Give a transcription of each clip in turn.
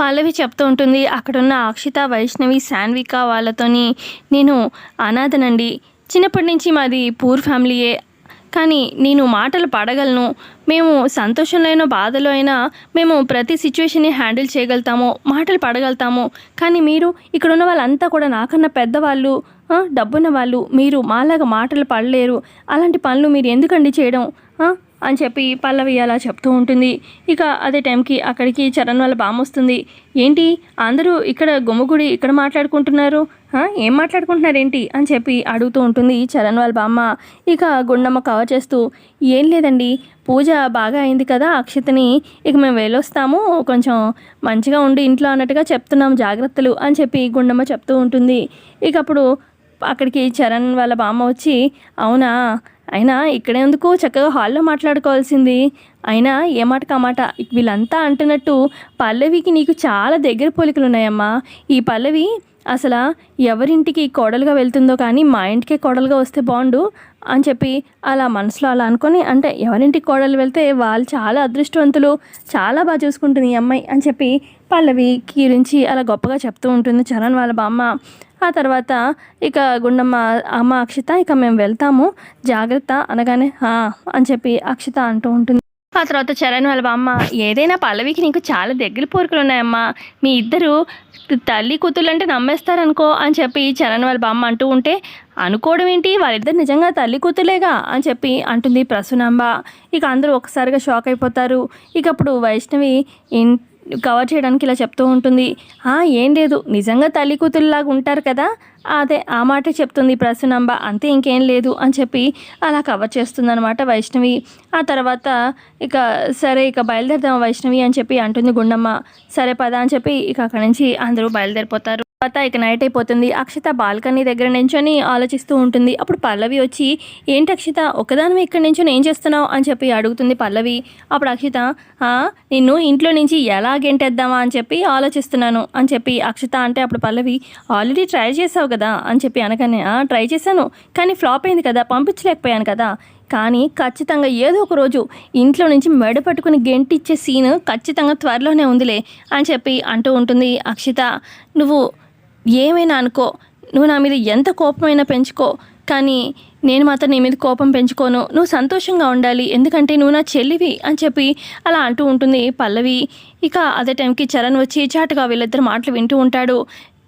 పల్లవి చెప్తూ ఉంటుంది అక్కడున్న అక్షిత వైష్ణవి శాన్విక వాళ్ళతోని నేను అనాథనండి. చిన్నప్పటి నుంచి మాది పూర్ ఫ్యామిలీయే. కానీ నేను మాటలు పడగలను. మేము సంతోషంలో అయినా బాధలో అయినా మేము ప్రతి సిచ్యువేషన్ని హ్యాండిల్ చేయగలుగుతాము మాటలు పడగలుగుతాము. కానీ మీరు ఇక్కడ ఉన్న వాళ్ళంతా కూడా నాకన్నా పెద్దవాళ్ళు డబ్బున్న వాళ్ళు మీరు మాలాగా మాటలు పడలేరు. అలాంటి పనులు మీరు ఎందుకండి చేయడం అని చెప్పి పల్లవి అలా చెప్తూ ఉంటుంది. ఇక అదే టైంకి అక్కడికి చరణ్ వాళ్ళ బామ్మ వస్తుంది. ఏంటి? అందరూ ఇక్కడ గుమ్మగుడి ఇక్కడ మాట్లాడుకుంటున్నారు? ఏం మాట్లాడుకుంటున్నారు ఏంటి అని చెప్పి అడుగుతూ ఉంటుంది చరణ్ వాళ్ళ బామ్మ. ఇక గుండమ్మ కవర్ చేస్తూ ఏం లేదండి. పూజ బాగా అయింది కదా అక్షతని. ఇక మేము వెళ్ళొస్తాము. కొంచెం మంచిగా ఉండి ఇంట్లో అన్నట్టుగా చెప్తున్నాం జాగ్రత్తలు అని చెప్పి గుండమ్మ చెప్తూ ఉంటుంది. ఇక అప్పుడు అక్కడికి చరణ్ వాళ్ళ బామ్మ వచ్చి అవునా? అయినా ఇక్కడే ఎందుకు చక్కగా హాల్లో మాట్లాడుకోవాల్సింది? అయినా ఏ మాట? కామాట వీళ్ళంతా అంటున్నట్టు పల్లవికి నీకు చాలా దగ్గర పోలికలు ఉన్నాయమ్మా ఈ పల్లవి అసలు ఎవరింటికి కోడలుగా వెళ్తుందో కానీ మా ఇంటికే కోడలుగా వస్తే బాగుండు అని చెప్పి అలా మనసులో అలా అనుకొని అంటే ఎవరింటికి కోడలు వెళ్తే వాళ్ళు చాలా అదృష్టవంతులు చాలా బాగా చూసుకుంటుంది ఈ అమ్మాయి అని చెప్పి పల్లవి గురించి అలా గొప్పగా చెప్తూ ఉంటుంది చరణ్ వాళ్ళ బామ్మ. ఆ తర్వాత ఇక గుండమ్మ అమ్మ అక్షిత ఇక మేము వెళ్తాము జాగ్రత్త అనగానే అని చెప్పి అక్షిత అంటూ ఉంటుంది. ఆ తర్వాత చరణ్ వాళ్ళ బామ్మ ఏదైనా పల్లవికి నీకు చాలా దగ్గర పోరుకులు ఉన్నాయమ్మా మీ ఇద్దరు తల్లి కూతుళ్ళు అంటే నమ్మేస్తారనుకో అని చెప్పి చరణ్ వాళ్ళ బామ్మ అంటూ ఉంటే అనుకోవడం ఏంటి? వాళ్ళిద్దరు నిజంగా తల్లి కూతులేగా అని చెప్పి అంటుంది ప్రసూనాంబ. ఇక అందరూ ఒకసారిగా షాక్ అయిపోతారు. ఇక అప్పుడు వైష్ణవి ఇన్ కవర్ చేయడానికి ఇలా చెప్తూ ఉంటుంది. "ఆ, ఏం లేదు. నిజంగా తల్లి కూతురులాగా ఉంటారు కదా? అదే ఆ మాట చెప్తుంది ప్రసూనాంబ. అంతే ఇంకేం లేదు అని చెప్పి అలా కవర్ చేస్తుందనమాట వైష్ణవి. ఆ తర్వాత ఇక సరే ఇక బయలుదేరదాం వైష్ణవి అని చెప్పి అంటుంది గుండమ్మ. సరే పద అని చెప్పి ఇక అక్కడి నుంచి అందరూ బయలుదేరిపోతారు. తర్వాత ఇక నైట్ అయిపోతుంది. అక్షిత బాల్కనీ దగ్గర నించొని ఆలోచిస్తూ ఉంటుంది. అప్పుడు పల్లవి వచ్చి ఏంటి అక్షిత ఒకదాని ఇక్కడ నించొని ఏం చేస్తున్నావు? అని చెప్పి అడుగుతుంది పల్లవి. అప్పుడు అక్షిత నిన్ను ఇంట్లో నుంచి ఎలా గెంటేద్దామా అని చెప్పి ఆలోచిస్తున్నాను అని చెప్పి అక్షిత అంటే అప్పుడు పల్లవి ఆల్రెడీ ట్రై చేసావు కదా? అని చెప్పి అనగానే ట్రై చేశాను. కానీ ఫ్లాప్ అయింది కదా పంపించలేకపోయాను కదా. కానీ ఖచ్చితంగా ఏదో ఒక రోజు ఇంట్లో నుంచి మెడ పట్టుకుని గెంటిచ్చే సీన్ ఖచ్చితంగా త్వరలోనే ఉందిలే అని చెప్పి అంటూ ఉంటుంది అక్షిత. నువ్వు ఏమైనా అనుకో నువ్వు నా మీద ఎంత కోపమైనా పెంచుకో కానీ నేను మాత్రం నీ మీద కోపం పెంచుకోను. నువ్వు సంతోషంగా ఉండాలి ఎందుకంటే నువ్వు నా చెల్లివి అని చెప్పి అలా అంటూ ఉంటుంది పల్లవి. ఇక అదే టైంకి చరణ్ వచ్చి చాటుగా వీళ్ళిద్దరు మాటలు వింటూ ఉంటాడు.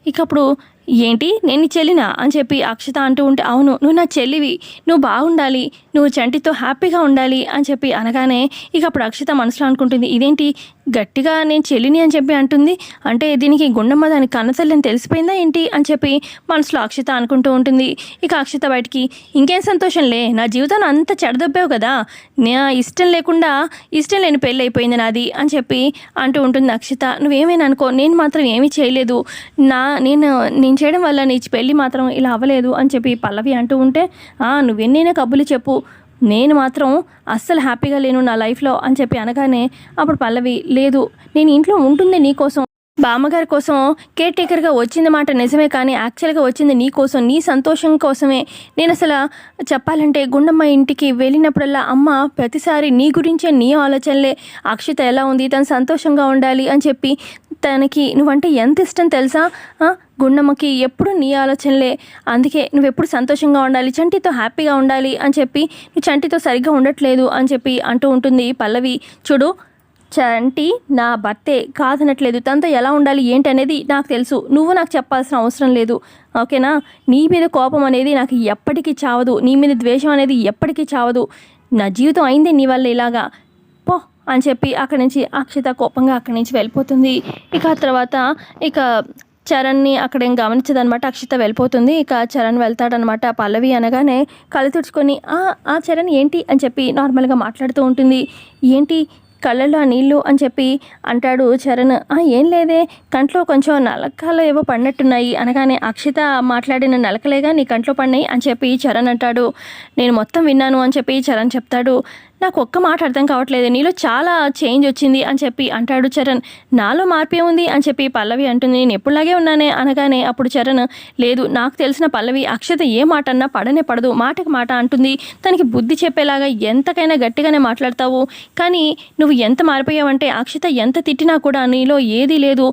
ఇక అప్పుడు ఏంటి? నేను చెల్లినా? అని చెప్పి అక్షత అంటూ ఉంటే అవును నువ్వు నా చెల్లివి. నువ్వు బాగుండాలి. నువ్వు చంటితో హ్యాపీగా ఉండాలి. అని చెప్పి అనగానే ఇక అప్పుడు అక్షిత మనసులో అనుకుంటుంది ఇదేంటి? గట్టిగా నేను చెల్లిని అని చెప్పి అంటుంది? అంటే దీనికి గుండమ్మ దాని కన్నతల్లి అని తెలిసిపోయిందా ఏంటి? అని చెప్పి మనసులో అక్షిత అనుకుంటూ ఉంటుంది. ఇక అక్షిత బయటికి ఇంకేం సంతోషంలే నా జీవితాన్ని అంత చెడదొబ్బావు కదా. నా ఇష్టం లేకుండా ఇష్టం లేని పెళ్ళి అయిపోయింది నాది. అని చెప్పి అంటూ ఉంటుంది అక్షిత. నువ్వేమైనా అనుకో నేను మాత్రం ఏమీ చేయలేదు. నా నేను నేను చేయడం వల్ల నీ పెళ్ళి మాత్రం ఇలా అవ్వలేదు అని చెప్పి పల్లవి అంటూ ఉంటే "ఆ, నువ్వెన్నైనా కబుర్లు చెప్పు. నేను మాత్రం అస్సలు హ్యాపీగా లేను నా లైఫ్లో అని చెప్పి అనగానే అప్పుడు పల్లవి లేదు నేను ఇంట్లో ఉంటుంది నీకోసం బామ్మగారి కోసం కేర్ టేకర్గా వచ్చింది మాట నిజమే కానీ యాక్చువల్గా వచ్చింది నీ కోసం నీ సంతోషం కోసమే. నేను అసలు చెప్పాలంటే గుండమ్మ ఇంటికి వెళ్ళినప్పుడల్లా అమ్మ ప్రతిసారి నీ గురించే నీ ఆలోచనలే. అక్షిత ఎలా ఉంది? తను సంతోషంగా ఉండాలి అని చెప్పి తనకి నువ్వంటే ఎంత ఇష్టం తెలుసా? గుండమ్మకి ఎప్పుడు నీ ఆలోచనలే. అందుకే నువ్వు ఎప్పుడు సంతోషంగా ఉండాలి చంటితో హ్యాపీగా ఉండాలి అని చెప్పి నువ్వు చంటితో సరిగ్గా ఉండట్లేదు అని చెప్పి అంటూ ఉంటుంది పల్లవి. చూడు చంటి నా భర్తే కాదనట్లేదు. తనతో ఎలా ఉండాలి ఏంటి అనేది నాకు తెలుసు. నువ్వు నాకు చెప్పాల్సిన అవసరం లేదు. ఓకేనా? నీ మీద కోపం అనేది నాకు ఎప్పటికీ చావదు. నీ మీద ద్వేషం అనేది ఎప్పటికీ చావదు. నా జీవితం అయింది నీ వల్ల ఇలాగా. పో. అని చెప్పి అక్కడి నుంచి అక్షిత కోపంగా అక్కడి నుంచి వెళ్ళిపోతుంది. ఇక ఆ తర్వాత ఇక చరణ్ని అక్కడ ఏం గమనించదనమాట అక్షిత వెళ్ళిపోతుంది. ఇక చరణ్ వెళ్తాడనమాట పల్లవి అనగానే కళ్ళు తుడుచుకొని "ఆ, ఆ చరణ్ ఏంటి? అని చెప్పి నార్మల్గా మాట్లాడుతూ ఉంటుంది. ఏంటి? కళ్ళలో ఆ నీళ్ళు? అని చెప్పి అంటాడు చరణ్. ఏం లేదే. కంట్లో కొంచెం నలకలు ఏవో పడినట్టున్నాయి. అనగానే అక్షిత మాట్లాడిన నలకలేగా నీ కంట్లో పడినాయి? అని చెప్పి చరణ్ అంటాడు. నేను మొత్తం విన్నాను అని చెప్పి చరణ్ చెప్తాడు. నాకు ఒక్క మాట అర్థం కావట్లేదు. నీలో చాలా చేంజ్ వచ్చింది అని చెప్పి అంటాడు చరణ్. నాలో మార్పే ఉంది అని చెప్పి పల్లవి అంటుంది. నేను ఎప్పుడులాగే ఉన్నానే అనగానే అప్పుడు చరణ్ లేదు నాకు తెలిసిన పల్లవి అక్షత ఏ మాట అన్నా పడనే పడదు. మాటకి మాట అంటుంది. తనకి బుద్ధి చెప్పేలాగా ఎంతకైనా గట్టిగానే మాట్లాడతావు. కానీ నువ్వు ఎంత మారిపోయావంటే అక్షత ఎంత తిట్టినా కూడా నీలో ఏదీ లేదు.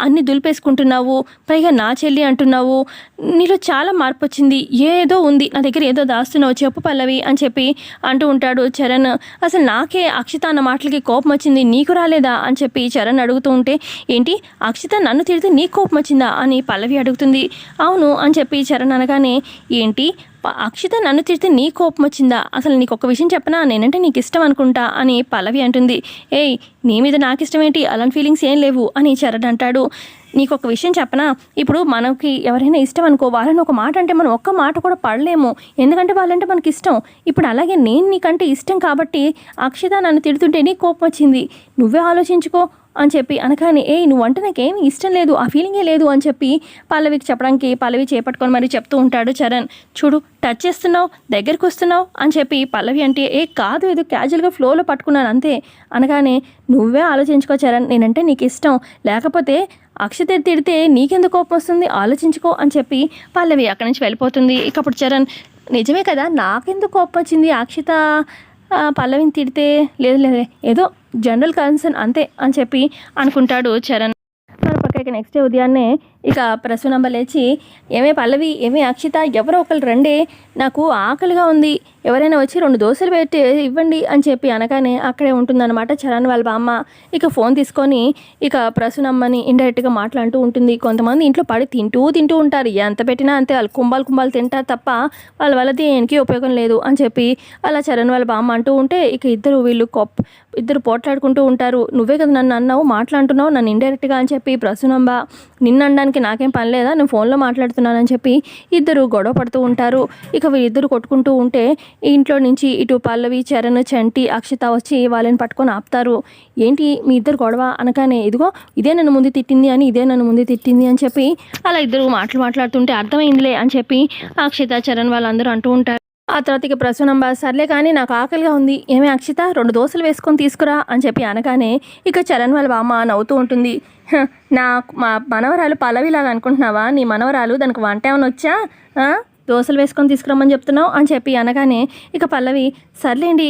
అన్ని దులిపేసుకుంటున్నావు. పైగా నా చెల్లి అంటున్నావు. నీలో చాలా మార్పు వచ్చింది. ఏదో ఉంది. నా దగ్గర ఏదో దాస్తున్నావు. చెప్పు పల్లవి అని చెప్పి అంటూ ఉంటాడు చరణ్. అసలు నాకే అక్షిత అన్న మాటలకి కోపం వచ్చింది. నీకు రాలేదా? అని చెప్పి చరణ్ అడుగుతూ ఉంటే ఏంటి? అక్షిత నన్ను తిడితే నీకు కోపం వచ్చిందా? అని పల్లవి అడుగుతుంది. అవును అని చెప్పి చరణ్ అనగానే ఏంటి? అక్షిత నన్ను తిడితే నీ కోపం వచ్చిందా? అసలు నీకు ఒక విషయం చెప్పనా? నేనంటే నీకు ఇష్టం అనుకుంటా అని పల్లవి అంటుంది. ఏయ్ నీ మీద నాకు ఇష్టం ఏంటి అలాంటి ఫీలింగ్స్ ఏం లేవు అని చరణ్ అంటాడు. నీకు ఒక విషయం చెప్పనా? ఇప్పుడు మనకి ఎవరైనా ఇష్టం అనుకో వాళ్ళని ఒక మాట అంటే మనం ఒక్క మాట కూడా పడలేము. ఎందుకంటే వాళ్ళంటే మనకి ఇష్టం. ఇప్పుడు అలాగే నేను నీకంటే ఇష్టం కాబట్టి అక్షిత నన్ను తిడుతుంటే నీ కోపం వచ్చింది. నువ్వే ఆలోచించుకో. అని చెప్పి అనగానే ఏ నువ్వంటే నాకేమీ ఇష్టం లేదు ఆ ఫీలింగే లేదు అని చెప్పి పల్లవికి చెప్పడానికి పల్లవి చేపట్టుకొని మరి చెప్తూ ఉంటాడు చరణ్. చూడు టచ్ చేస్తున్నావు దగ్గరికి వస్తున్నావు అని చెప్పి పల్లవి అంటే ఏ కాదు ఏదో క్యాజువల్గా ఫ్లోలో పట్టుకున్నాను అంతే. అనగానే నువ్వే ఆలోచించుకో చరణ్ నేనంటే నీకు ఇష్టం. లేకపోతే అక్షత తిడితే నీకెందుకు కోపం వస్తుంది? ఆలోచించుకో అని చెప్పి పల్లవి అక్కడి నుంచి వెళ్ళిపోతుంది. ఇక అప్పుడు చరణ్ నిజమే కదా నాకెందుకు కోపం వచ్చింది అక్షిత? పల్లవిని తిడితే లేదు లేదు ఏదో జనరల్ కన్సర్న్ అంతే అని చెప్పి అనుకుంటాడు చరణ్. మన పక్కకి నెక్స్ట్ డే ఉదయాన్నే ఇక ప్రసూనమ్మ లేచి ఏమే పల్లవి ఏమే అక్షిత ఎవరో ఒకరు రండి. నాకు ఆకలిగా ఉంది. ఎవరైనా వచ్చి రెండు దోశలు పెట్టి ఇవ్వండి అని చెప్పి అనగానే అక్కడే ఉంటుందన్నమాట చరణ్ వాళ్ళ బామ్మ. ఇక ఫోన్ తీసుకొని ఇక ప్రసూనమ్మని ఇండైరెక్ట్గా మాట్లాడుతూ ఉంటుంది. కొంతమంది ఇంట్లో పడి తింటూ తింటూ ఉంటారు. ఎంత పెట్టినా అంతే వాళ్ళు కుంభాలు కుంభాలు తింటారు తప్ప వాళ్ళ వల్ల దేనికి ఉపయోగం లేదు అని చెప్పి అలా చరణ్ వాళ్ళ బామ్మ అంటూ ఉంటే ఇక ఇద్దరు వీళ్ళు కొప్ ఇద్దరు పోట్లాడుకుంటూ ఉంటారు. నువ్వే కదా నన్ను అన్నావు మాట్లాడుతున్నావు నన్ను ఇండైరెక్ట్గా అని చెప్పి ప్రసూనంబ నిన్న అనడానికి నాకేం పని లేదా? నేను ఫోన్లో మాట్లాడుతున్నానని చెప్పి ఇద్దరు గొడవ పడుతూ ఉంటారు. ఇక వీళ్ళిద్దరు కొట్టుకుంటూ ఉంటే ఇంట్లో నుంచి ఇటు పల్లవి చరణ్ చంటి అక్షిత వచ్చి వాళ్ళని పట్టుకొని ఆపుతారు. ఏంటి మీ ఇద్దరు గొడవ అనగానే ఇదిగో ఇదే నన్ను ముందు తిట్టింది అని ఇదే నన్ను ముందు తిట్టింది అని చెప్పి అలా ఇద్దరు మాటలు మాట్లాడుతుంటే అర్థమైందిలే అని చెప్పి అక్షిత చరణ్ వాళ్ళందరూ అంటూ ఉంటారు. ఆ తర్వాత ఇక ప్రసూనంబ సర్లే కానీ నాకు ఆకలిగా ఉంది. ఏమే అక్షిత రెండు దోశలు వేసుకొని తీసుకురా అని చెప్పి అనగానే ఇక చరణ్ వాళ్ళ బామ్మ నవ్వుతూ ఉంటుంది. నా మా మనవరాలు పల్లవిలాగా అనుకుంటున్నావా? నీ మనవరాలు దానికి వంట ఏమైనా వచ్చా? దోశలు వేసుకొని తీసుకురమ్మని చెప్తున్నావు అని చెప్పి అనగానే ఇక పల్లవి సర్లేండి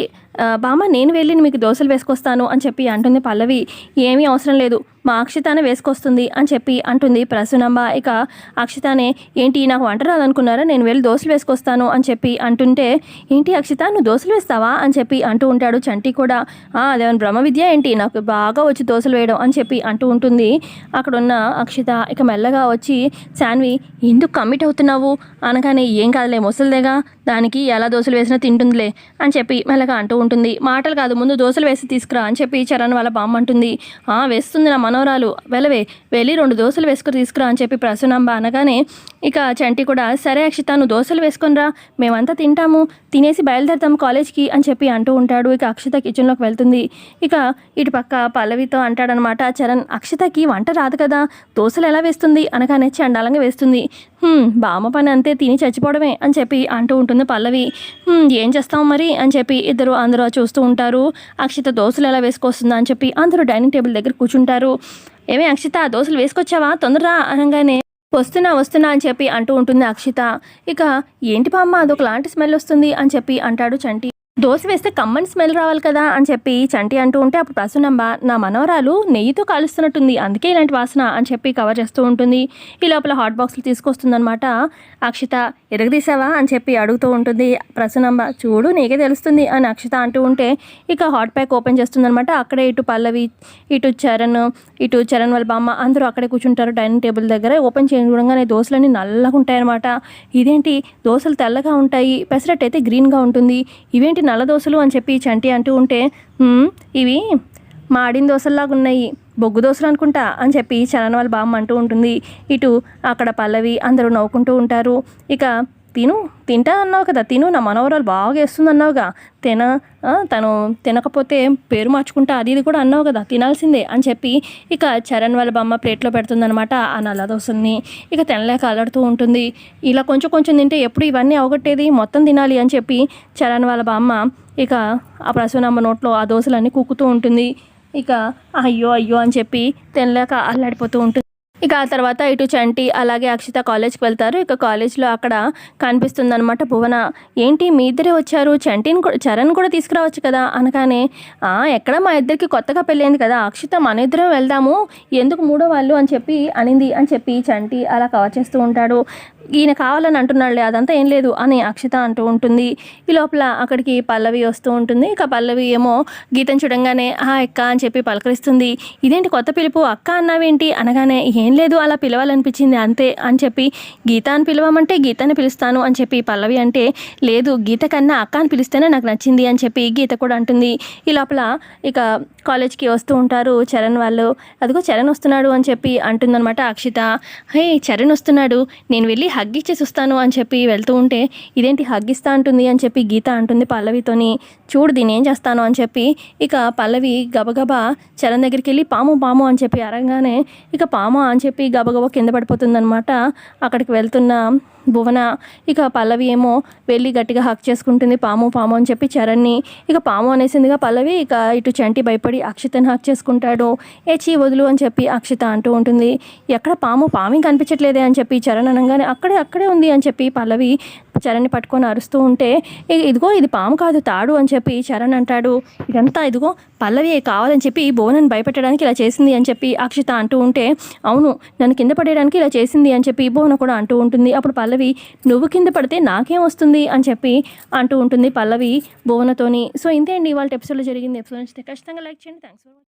బామ్మ నేను వెళ్ళి మీకు దోశలు వేసుకొస్తాను అని చెప్పి అంటుంది పల్లవి. ఏమీ అవసరం లేదు. మా అక్షితానే వేసుకొస్తుంది అని చెప్పి అంటుంది ప్రసూనమ్మ. ఇక అక్షితానే ఏంటి నాకు వంట రాదనుకున్నారా? నేను వెళ్ళి దోశలు వేసుకొస్తాను అని చెప్పి అంటుంటే ఏంటి అక్షిత నువ్వు దోశలు వేస్తావా? అని చెప్పి అంటూ ఉంటాడు చంటి కూడా. అదేమన్నా బ్రహ్మ విద్య ఏంటి? నాకు బాగా వచ్చి దోశలు వేయడం అని చెప్పి అంటూ ఉంటుంది. అక్కడున్న అక్షిత ఇక మెల్లగా వచ్చి శాన్వి ఎందుకు కమిట్ అవుతున్నావు? అనగానే ఏం కాదులే ముసలిదేగా దానికి ఎలా దోశలు వేసినా తింటుందిలే అని చెప్పి మెల్లగా అంటూ ఉంటుంది. మాటలు కాదు ముందు దోశలు వేసి తీసుకురా అని చెప్పి చరణ్ వాళ్ళ బామ్మ అంటుంది. "ఆ, వేస్తుంది నా మనవరాలు వెళ్ళవే వెళ్ళి రెండు దోశలు వేసుకుని తీసుకురా అని చెప్పి ప్రసూనాంబ అనగానే ఇక చంటి కూడా సరే అక్షిత నువ్వు దోశలు వేసుకునిరా మేమంతా తింటాము తినేసి బయలుదేరుతాము కాలేజ్కి అని చెప్పి అంటూ ఉంటాడు. ఇక అక్షిత కిచెన్లోకి వెళ్తుంది. ఇక ఇటు పక్క పల్లవితో అంటాడనమాట చరణ్ అక్షితకి వంట రాదు కదా దోశలు ఎలా వేస్తుంది? అనగానే చండాలంగా వేస్తుంది. బామ్మ పని అంతే తిని చచ్చిపోవడమే అని చెప్పి అంటూ ఉంటుంది పల్లవి. ఏం చేస్తాం మరి అని చెప్పి ఇద్దరు అందరూ చూస్తూ ఉంటారు. అక్షిత దోశలు ఎలా వేసుకొస్తుందా అని చెప్పి అందరూ డైనింగ్ టేబుల్ దగ్గర కూర్చుంటారు. ఏమే అక్షిత దోశలు వేసుకొచ్చావా? తొందరరా అనగానే వస్తున్నా వస్తున్నా అని చెప్పి అంటూ ఉంటుంది అక్షిత. ఇక ఏంటి బామ్మ అదొకలాంటి స్మెల్ వస్తుంది అని చెప్పి అంటాడు చంటి దోశ వేస్తే కమ్మని స్మెల్ రావాలి కదా అని చెప్పి చంటి అంటూ ఉంటే అప్పుడు ప్రసన్నమ్మ నా మనవరాలు నెయ్యితో కాలుస్తున్నట్టుంది అందుకే ఇలాంటి వాసన అని చెప్పి కవర్ చేస్తూ ఉంటుంది. ఈ లోపల హాట్ బాక్స్లు తీసుకొస్తుందన్నమాట. అక్షిత ఎరగదీసావా అని చెప్పి అడుగుతూ ఉంటుంది. ప్రసన్నమ్మ చూడు నీకే తెలుస్తుంది అని అక్షిత అంటూ ఉంటే ఇక హాట్ ప్యాక్ ఓపెన్ చేస్తుందన్నమాట. అక్కడే ఇటు పల్లవి ఇటు చరణ్ ఇటు చరణ్ వాళ్ళ బామ్మ అందరూ అక్కడే కూర్చుంటారు డైనింగ్ టేబుల్ దగ్గర. ఓపెన్ చేయకుండానే దోశలన్నీ నల్లగా ఉంటాయన్నమాట. ఇదేంటి? దోశలు తెల్లగా ఉంటాయి పెసరట్ అయితే గ్రీన్గా ఉంటుంది. ఇవేంటి నా దోశలు అని చెప్పి చంటి అంటూ ఉంటే ఇవి మాడిన దోశల్లాగా ఉన్నాయి బొగ్గు దోశలు అనుకుంటా అని చెప్పి చరణ్ వాళ్ళ బామ్మ అంటూ ఉంటుంది. ఇటు అక్కడ పల్లవి అందరూ నవ్వుకుంటూ ఉంటారు. ఇక తిను తింటా అన్నావు కదా తిను నా మనవరాలు బాగా వేస్తుంది అన్నావుగా. తిన తను తినకపోతే పేరు మార్చుకుంటా అది ఇది కూడా అన్నావు కదా తినాల్సిందే అని చెప్పి ఇక చరణ్ వాళ్ళ బామ్మ ప్లేట్లో పెడుతుందనమాట ఆ నల్ల ఇక తినలేక అలడుతూ ఉంటుంది. ఇలా కొంచెం కొంచెం తింటే ఎప్పుడు ఇవన్నీ అవగొట్టేది? మొత్తం తినాలి అని చెప్పి చరణ్ వాళ్ళ బామ్మ ఇక ఆ ప్రసూనమ్మ నోట్లో ఆ దోశలన్నీ కుక్కుతూ ఉంటుంది. ఇక అయ్యో అయ్యో అని చెప్పి తినలేక అల్లాడిపోతూ ఉంటుంది. ఇక ఆ తర్వాత ఇటు చంటి అలాగే అక్షిత కాలేజ్కి వెళ్తారు. ఇక కాలేజ్లో అక్కడ కనిపిస్తుందన్నమాట భువన. ఏంటి మీ ఇద్దరే వచ్చారు? చంటిని కూడా చరణ్ కూడా తీసుకురావచ్చు కదా? అనగానే "ఆ, ఎక్కడ మా ఇద్దరికి కొత్తగా పెళ్ళైంది కదా? అక్షిత మన ఇద్దరం వెళ్దాము. ఎందుకు మూడో వాళ్ళు? అని చెప్పి అనింది. అని చెప్పి చంటి అలా కవర్ చేస్తూ ఉంటాడు. ఈయన కావాలని అంటున్నాడులే అదంతా ఏం లేదు అని అక్షిత అంటూ ఉంటుంది. ఈ లోపల అక్కడికి పల్లవి వస్తూ ఉంటుంది. ఇక పల్లవి ఏమో గీతం చూడంగానే ఆ ఎక్క అని చెప్పి పలకరిస్తుంది. ఇదేంటి కొత్త పిలుపు? అక్క అన్నావేంటి? అనగానే ఏం లేదు అలా పిలవాలనిపించింది. అంతే అని చెప్పి గీత అని పిలవమంటే గీతని పిలుస్తాను అని చెప్పి పల్లవి అంటే లేదు గీత కన్నా అక్క అని పిలిస్తేనే నాకు నచ్చింది అని చెప్పి గీత కూడా అంటుంది. ఈ లోపల ఇక కాలేజ్కి వస్తూ ఉంటారు చరణ్ వాళ్ళు. అదిగో చరణ్ వస్తున్నాడు అని చెప్పి అంటుందన్నమాట అక్షిత. హే చరణ్ వస్తున్నాడు నేను వెళ్ళి హగ్ ఇచ్చేసి వస్తాను అని చెప్పి వెళ్తూ ఉంటే ఇదేంటి హగ్ ఇస్తా అంటుంది అని చెప్పి గీత అంటుంది పల్లవితోని. చూడు దీని ఏం చేస్తాను అని చెప్పి ఇక పల్లవి గబగబా చరణ్ దగ్గరికి వెళ్ళి పాము పాము అని చెప్పి అరగానే ఇక పాము అని చెప్పి గబగబా కింద పడిపోతుందనమాట అక్కడికి వెళ్తున్న భువన ఇక పల్లవి ఏమో వెళ్ళి గట్టిగా హక్ చేసుకుంటుంది. పాము పాము అని చెప్పి చరణ్ని ఇక పాము అనేసిందిగా పల్లవి ఇక ఇటు చంటి భయపడి అక్షితని హక్ చేసుకుంటాడు. ఏ చీ వదులు అని చెప్పి అక్షిత అంటూ ఉంటుంది. ఎక్కడ పాము? పామి కనిపించట్లేదే అని చెప్పి చరణ్ అనగానే అక్కడే అక్కడే ఉంది అని చెప్పి పల్లవి చరణ్ని పట్టుకొని అరుస్తూ ఉంటే ఇదిగో ఇది పాము కాదు తాడు అని చెప్పి చరణ్ అంటాడు. ఇదంతా ఇదిగో పల్లవి కావాలని చెప్పి భువనని భయపెట్టడానికి ఇలా చేసింది అని చెప్పి అక్షిత అంటూ ఉంటే అవును నన్ను కింద పడేయడానికి ఇలా చేసింది అని చెప్పి భువన కూడా అంటూ ఉంటుంది. అప్పుడు పల్లవి నువ్వు కింద పడితే నాకేం వస్తుంది? అని చెప్పి అంటూ ఉంటుంది పల్లవి భువనతోని సో ఇంతే అండి ఇవాళ ఎపిసోడ్లో జరిగింది. ఎపిసోడ్ నచ్చితే ఖచ్చితంగా లైక్ చేయండి. Thanks for